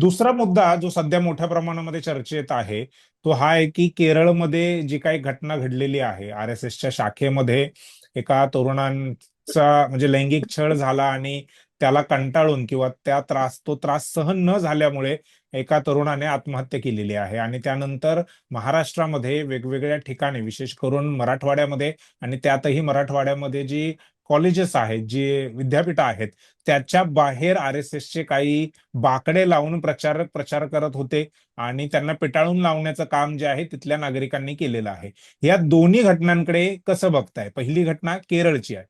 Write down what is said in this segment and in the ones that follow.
दुसरा मुद्दा जो सध्या मोठ्या प्रमाणामध्ये चर्चेत आहे तो हा आहे की केरळमध्ये जी काही घटना घडलेली आहे आर एस एसच्या शाखेमध्ये एका तरुणांचा म्हणजे लैंगिक छळ झाला आणि त्याला कंटाळून किंवा त्या त्रास तो त्रास सहन न झाल्यामुळे एका तरुणाने आत्महत्या केलेली आहे. आणि त्यानंतर महाराष्ट्रामध्ये वेगवेगळ्या ठिकाणी विशेष करून मराठवाड्यामध्ये आणि त्यातही मराठवाड्यामध्ये जी कॉलेजेस आहेत जे विद्यापीठ आहेत त्याच्या बाहेर आर एस एसचे काही बाकडे लावून प्रचारक प्रचार करत होते आणि त्यांना पिटाळून लावण्याचं काम जे आहे तिथल्या नागरिकांनी केलेलं आहे. या दोन्ही घटनांकडे कसं बघताय? पहिली घटना केरळची आहे.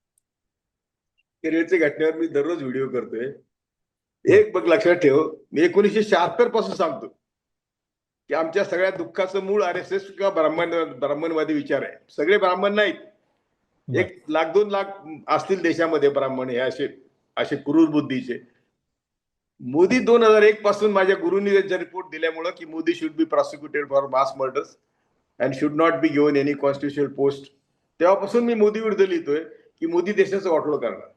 केरळच्या घटनेवर मी दररोज व्हिडिओ करतोय. एक बघ लक्षात ठेव मी एकोणीसशे शहात्तरपासून सांगतो की आमच्या सगळ्या दुःखाचं मूळ आर एस एस किंवा ब्राह्मण ब्राह्मणवादी विचार आहे. सगळे ब्राह्मण नाहीत. एक लाख दोन लाख असतील देशामध्ये ब्राह्मण हे असे असे क्रूर बुद्धीचे. मोदी दोन हजार एक पासून माझ्या गुरुंनी त्यांचा रिपोर्ट दिल्यामुळं की Modi should be prosecuted for mass murders and should not be given any constitutional post तेव्हापासून मी मोदी विरुद्ध लिहितोय की मोदी देशाचं वाटोळ करणार.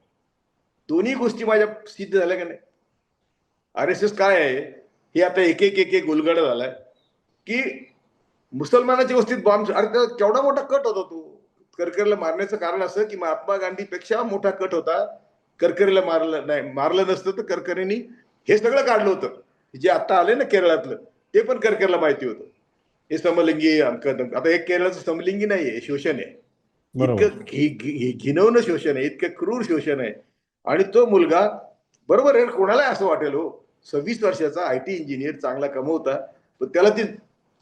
दोन्ही गोष्टी माझ्या सिद्ध झाल्या का नाही? आर एस एस काय आहे? हे आता एक एक एक एक गुलगड झालाय की मुसलमानाच्या वस्तीत बॉम्ब अरे केवढा मोठा कट होता तो. करकरेला मारण्याचं कारण असं की महात्मा गांधीपेक्षा मोठा कट होता. करकरेला मारलं नाही मारलं नसतं तर करकरेनी हे सगळं काढलं होतं. जे आता आले ना केरळातलं ते पण करकरेला माहिती होतं. हे समलिंगी. आता हे केरळाचं समलिंगी नाही आहे शोषण आहे. इतकं घिनवणं शोषण आहे इतकं क्रूर शोषण आहे. आणि तो मुलगा बरोबर आहे कोणाला असं वाटेल हो. सव्वीस वर्षाचा आय टी इंजिनियर चांगला कमवता. पण त्याला ती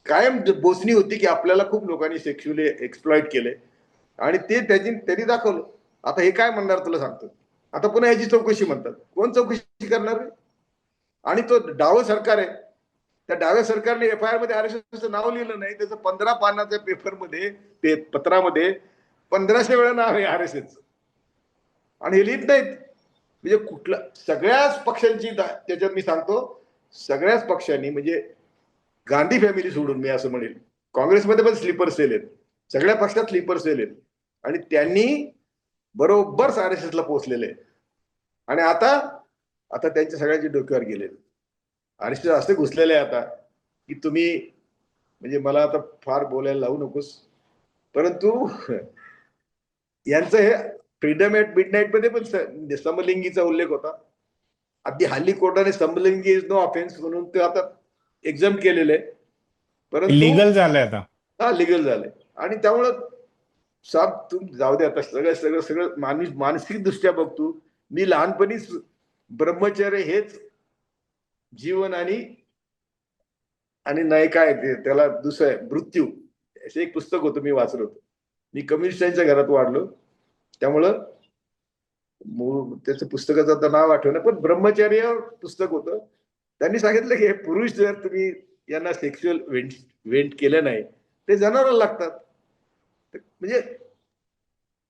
कायम बोचणी होती की आपल्याला खूप लोकांनी सेक्शुअली एक्सप्लॉइट केले आणि ते त्याची त्यांनी दाखवलं. आता हे काय म्हणणार तुला सांगतो. आता पुन्हा याची चौकशी म्हणतात. कोण चौकशी करणार आणि तो डावं सरकार आहे. त्या डाव्या सरकारने एफ आय आरमध्ये आर नाव लिहिलं नाही. त्याचं पंधरा पानाच्या पेपरमध्ये ते पत्रामध्ये पंधराशे वेळा नाव आहे आर एस एस आणि हे लिहित नाहीत. म्हणजे कुठला सगळ्याच पक्षांची त्याच्यात मी सांगतो. सगळ्याच पक्षांनी म्हणजे गांधी फॅमिली सोडून मी असं म्हणेल. काँग्रेसमध्ये पण स्लीपर सेल आहेत. सगळ्या पक्षात स्लीपर सेल आहेत. आणि त्यांनी बरोबर आर एस ला पोहोचलेले. आणि आता आता त्यांच्या सगळ्यांचे डोक्यावर गेले. आर एस एस असे घुसलेले आहे आता की तुम्ही म्हणजे मला आता फार बोलायला लावू नकोस. परंतु यांचं हे फ्रीडम ऍट मिड नाईटमध्ये पण स- समलिंगीचा उल्लेख होता. अगदी हल्ली कोर्टाने समलिंगी इज नो ऑफेन्स म्हणून ते आता एक्झाम केलेलं. परंतु लिगल झालंय आता. हा लिगल झालंय. आणि त्यामुळं साब तू जाऊ दे आता सगळं सगळं सगळं मानस मानसिक दृष्ट्या बघतो मी लहानपणीच ब्रह्मचर्य हेच जीवन आणि आणि नाही काय ते त्याला दुसरं मृत्यू. असे एक पुस्तक होतं मी वाचलं होतं. मी कम्युनिस्टांच्या घरात वाढलो. त्यामुळं त्याचं पुस्तकाचं आता नाव आठवणं पण ब्रह्मचर्य पुस्तक होतं. त्यांनी सांगितलं की हे पुरुष जर तुम्ही यांना सेक्शुअल वेंट वेंट केलं नाही ते जनावर लागतात. म्हणजे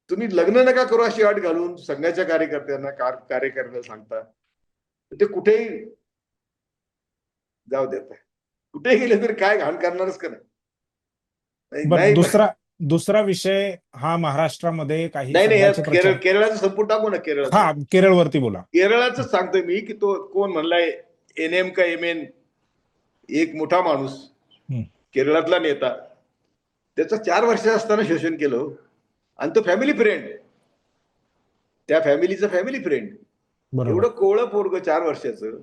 तुम्ही लग्न नका करू अशी अट घालून संघाच्या कार्यकर्त्यांना कार कार्य करायला सांगता. ते कुठेही जाऊ देत कुठेही गेले तरी काय घाण करणारच का नाही? दुसरा दुसरा विषय हा महाराष्ट्रामध्ये काही नाही केरळ केरळाचं संपूर्ण टाकू ना केरळ हा केरळवरती बोला. केरळाच सांगतोय मी की तो कोण म्हणलाय एन एम का एम एन एक मोठा माणूस. केरळातला नेता. त्याचं चार वर्ष असताना शोषण केलं. आणि तो फॅमिली फ्रेंड त्या फॅमिलीचा फॅमिली फ्रेंड एवढं कोवळं पोरग चार वर्षाचं.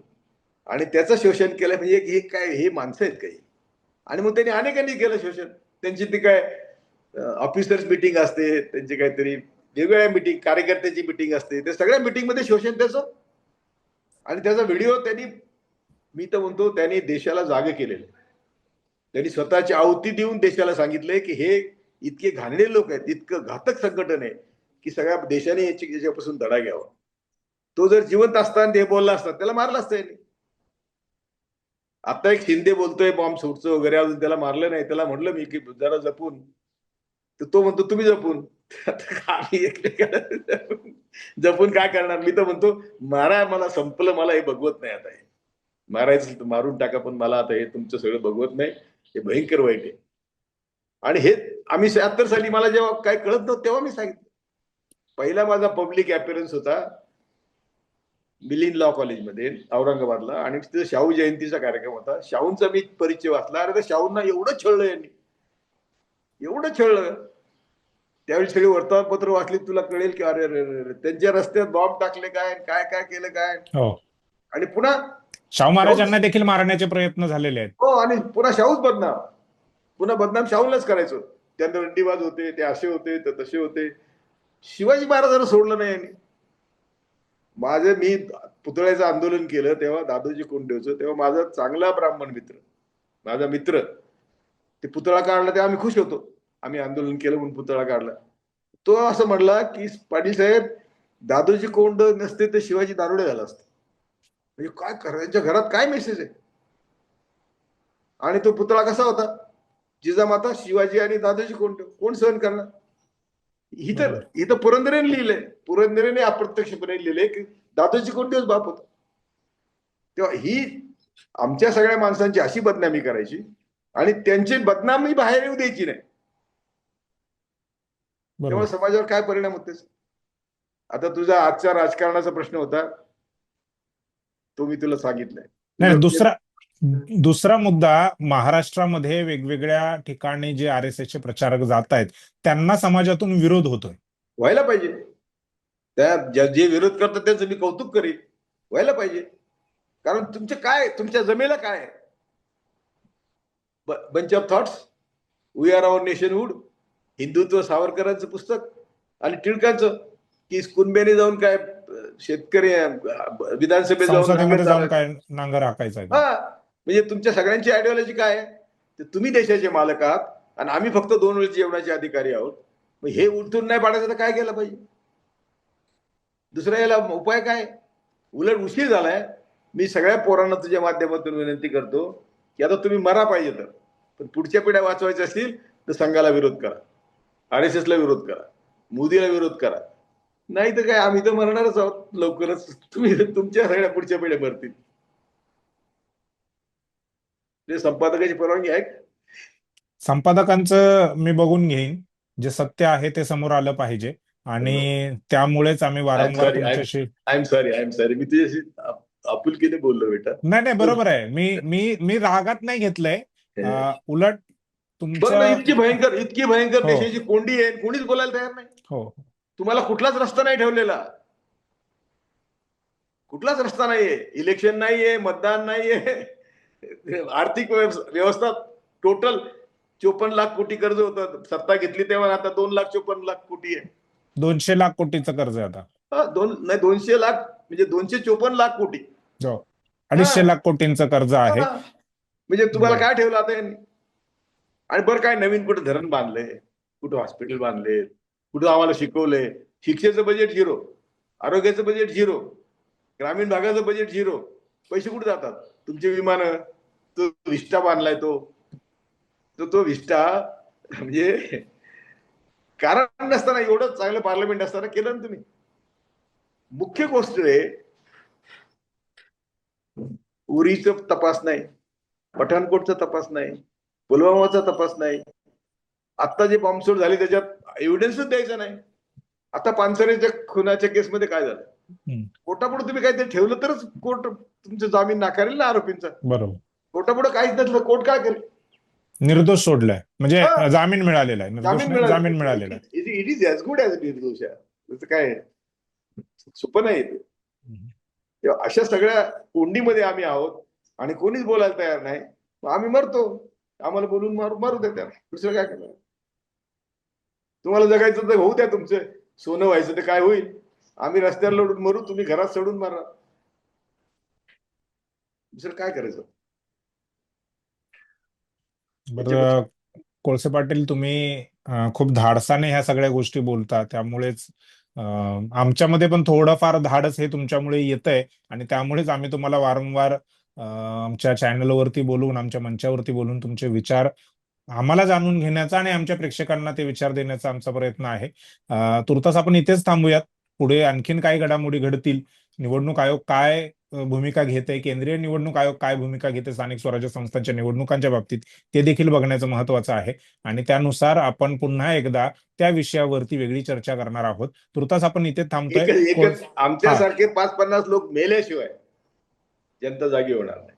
आणि त्याचं शोषण केलं म्हणजे हे काय हे माणसं आहेत काही. आणि मग त्यांनी अनेकांनी केलं शोषण. त्यांची ती काय ऑफिसर्स मिटिंग असते त्यांची काहीतरी वेगवेगळ्या मिटिंग कार्यकर्त्याची मिटिंग असते. त्या सगळ्या मिटिंगमध्ये शोषण त्याचं. आणि त्याचा व्हिडिओ त्यांनी मी तर म्हणतो त्यांनी देशाला जागे केलेले. त्यांनी स्वतःची आहुती देऊन देशाला सांगितलंय की हे इतके घाणेरे लोक आहेत इतकं घातक संघटन आहे की सगळ्या देशाने याची याच्यापासून धडा घ्यावा. तो जर जिवंत असताना ते बोलला असता त्याला मारलं असतं यांनी. आता एक शिंदे बोलतोय बॉम्ब सुटचं वगैरे अजून त्याला मारलं नाही त्याला म्हटलं मी की जरा जपून. तर तो म्हणतो तुम्ही जपून. आता आम्ही जपून- काय करणार? मी तर म्हणतो मारा मला संपलं मला हे बघवत नाही आता हे. मारायचं मारून टाका पण मला आता हे तुमचं सगळं बघवत नाही. हे भयंकर वाईट आहे. आणि हे आम्ही शहात्तर साली मला जेव्हा काय कळत नव्हतं तेव्हा मी सांगितलं. पहिला माझा पब्लिक अपिअरन्स होता मिलिंद लॉ कॉलेजमध्ये औरंगाबादला. आणि तिथे शाहू जयंतीचा कार्यक्रम होता. शाहूंचा मी परिचय वाचला. अरे त्या शाहूंना एवढं छळलं यांनी. एवढं छळलं. त्यावेळी सगळी वर्तमानपत्र वाचली तुला कळेल की अरे अरे अरे अरे, त्यांच्या रस्त्यात बॉम्ब टाकले काय काय काय केलं काय? हो. आणि पुन्हा शाहू महाराजांना देखील मारण्याचे प्रयत्न झालेले आहेत. हो आणि पुन्हा शाहूच बदनाम. पुन्हा बदनाम शाहूलाच करायचं. त्यांना रंडीबाज होते ते असे होते तर तसे होते. शिवाजी महाराजांना सोडलं नाही यांनी. माझे मी पुतळ्याचं आंदोलन केलं तेव्हा दादोजी कोंडेवचं तेव्हा माझा चांगला ब्राह्मण मित्र माझा मित्र ते पुतळा काढला तेव्हा आम्ही खुश होतो. आम्ही आंदोलन केलं म्हणून पुतळा काढला. तो असं म्हणला की पाटील साहेब दादोजी कोंड नसते तर शिवाजी दारुडे झाला असतं. म्हणजे काय करा त्यांच्या घरात काय मेसेज आहे? आणि तो पुतळा कसा होता? जिजामाता शिवाजी आणि दादोजी कोण कोण सहन करणार? ही तर बरोबर. इथं पुरंदरेने लिहिलंय. पुरंदरेने अप्रत्यक्षपणे लिहिलंय की दादोजी कोणतेच बाप होता? तेव्हा ही आमच्या सगळ्या माणसांची अशी बदनामी करायची आणि त्यांची बदनामी बाहेर येऊ द्यायची नाही. त्यामुळे समाजावर काय परिणाम होते आता तुझा आजचा राजकारणाचा प्रश्न होता. तो मी तुला सांगितलाय. नाही दुसरा दुसरा मुद्दा महाराष्ट्रामध्ये वेगवेगळ्या ठिकाणी जे आर एस चे प्रचारक जात आहेत त्यांना समाजातून विरोध होतोय. व्हायला पाहिजे. त्या जे विरोध करतात त्यांचं मी कौतुक करीन. व्हायला पाहिजे. कारण तुमचे काय तुमच्या जमेला काय bunch of thoughts we are our nationhood Hindutva सावरकरांचं पुस्तक आणि टिळकांचं. की कुणब्याने जाऊन काय शेतकरी विधानसभेत जाऊन काय नांगर हाकायचा. हा म्हणजे तुमच्या सगळ्यांची आयडिओलॉजी काय आहे? तुम्ही देशाचे मालक आहात आणि आम्ही फक्त दोन वेळची जेवणाचे अधिकारी आहोत. मग हे उलटून नाही पाडायचं तर काय केलं पाहिजे? दुसरा याला उपाय काय? उलट उशीर झालाय. मी सगळ्या पोरांना तुझ्या माध्यमातून विनंती करतो की आता तुम्ही मरा पाहिजे तर. पण पुढच्या पिढ्या वाचवायच्या असतील तर संघाला विरोध करा. आर एस एसला विरोध करा. मोदीला विरोध करा. नाही तर काय आम्ही तर मरणारच आहोत. लवकरच तुम्ही तुमच्या सगळ्या पुढच्या पिढ्या मरतील. ते संपादकाची परवानगी आहे? संपादकांचं मी बघून घेईन. जे सत्य आहे ते समोर आलं पाहिजे. आणि त्यामुळेच आम्ही वारंवार तुमच्याशी I am sorry I am sorry मी तुझ्याशी आप- आपुलकीने बोललो बेटा. नाही नाही बरोबर आहे. मी मी मी रागात नाही घेतलंय. उलट तुमचं इतकी भयंकर इतकी भयंकर हो. देशाची कोंडी आहे. कोणीच बोलायला तयार नाही. हो. तुम्हाला कुठलाच रस्ता नाही ठेवलेला. कुठलाच रस्ता नाहीये. इलेक्शन नाहीये मतदान नाहीये. आर्थिक व्यवस- व्यवस्था टोटल चोपन्न लाख कोटी कर्ज होतं. सत्ता घेतली तेव्हा आता दोन लाख चोपन्न लाख कोटी आहे. दोनशे लाख कोटीचं कर्ज आहे आता. दोन नाही दोनशे लाख म्हणजे दोनशे चोपन्न लाख कोटी. हो. अडीचशे. लाख कोटींचं कर्ज आहे. म्हणजे तुम्हाला. काय ठेवलं आता यांनी? आणि बरं काय नवीन कुठं धरण बांधले कुठं हॉस्पिटल बांधले कुठं आम्हाला शिकवलंय? शिक्षेचं बजेट झिरो आरोग्याचं बजेट झिरो ग्रामीण भागाचं बजेट झिरो पैसे कुठे जातात? तुमचे विमान तो विष्टा बांधलाय तो. तो तो विष्टा म्हणजे कारण नसताना एवढं चांगलं पार्लमेंट असताना केलं ना तुम्ही. मुख्य गोष्ट आहे उरीच तपास नाही पठाणकोटचा तपास नाही पुलवामाचा तपास नाही. आता जे बॉम्बस्फोट झाले त्याच्यात एव्हिडन्सच द्यायचा नाही. आता पानसरेच्या खुनाच्या केसमध्ये काय झालं. कोर्टापुढे तुम्ही काहीतरी ठेवलं तरच कोर्ट तुमचं जामीन नाकारेल ना आरोपींचा. बरोबर. कोर्टापुढे काहीच नसलं कोर्ट काय करेल? निर्दोष सोडलाय. म्हणजे. जामीन मिळालेला आहे. जामीन मिळालेला it is as good as निर्दोष काय सोपं नाही ते. अशा सगळ्या कोंडीमध्ये आम्ही आहोत आणि कोणीच बोलायला तयार नाही. आम्ही मरतो. आम्हाला बोलून मारू मारू त्याला. दुसरं काय करणार? तुम्हाला जगायचं तर होऊ द्या तुमचं. सोनं व्हायचं तर काय होईल? आम्ही रस्त्यावर लढून मरू तुम्ही घरात सोडून मारा. दुसरं काय करायचं? कोळसे पाटील तुम्ही खूप धाडसाने ह्या सगळ्या गोष्टी बोलता. त्यामुळेच आमच्यामध्ये पण थोडंफार धाडस हे तुमच्यामुळे येतंय आणि त्यामुळेच आम्ही तुम्हाला वारंवार आमच्या चॅनलवरती बोलून आमच्या मंचावरती बोलून तुमचे विचार आम्हाला जाणून घेण्याचा आणि आमच्या प्रेक्षकांना ते विचार देण्याचा आमचा प्रयत्न आहे. तुर्तास आपण इथेच थांबूयात. पुढे आणखीन काही घडामोडी घडतील. निवडणूक आयोग काय भूमिका घेते केंद्रीय निवडणूक आयोग काय भूमिका घेते स्थानिक स्वराज्य संस्थांच्या निवडणुकांच्या बाबतीत. ते देखील बघण्याचं महत्वाचं आहे. आणि त्यानुसार आपण पुन्हा एकदा त्या विषयावरती वेगळी चर्चा करणार आहोत. तुर्तास आपण इथे थांबतोय. आमच्यासारखे पाच पन्नास लोक मेल्याशिवाय जनता जागी होणार नाही.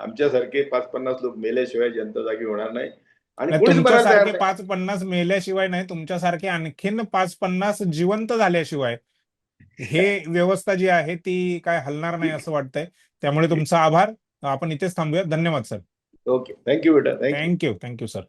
आमच्यासारखे पाच पन्नास लोक मेल्याशिवाय जनता जागी होणार नाही. आणि तुमच्यासारखे. पाच पन्नास मेल्याशिवाय नाही तुमच्यासारखे आणखीन पाच पन्नास जिवंत झाल्याशिवाय हे व्यवस्था जी आहे ती काय हलणार नाही असं वाटतंय. त्यामुळे तुमचा आभार. आपण इथेच थांबूया धन्यवाद सर. ओके. थँक्यू बेटा. Thank you thank you sir.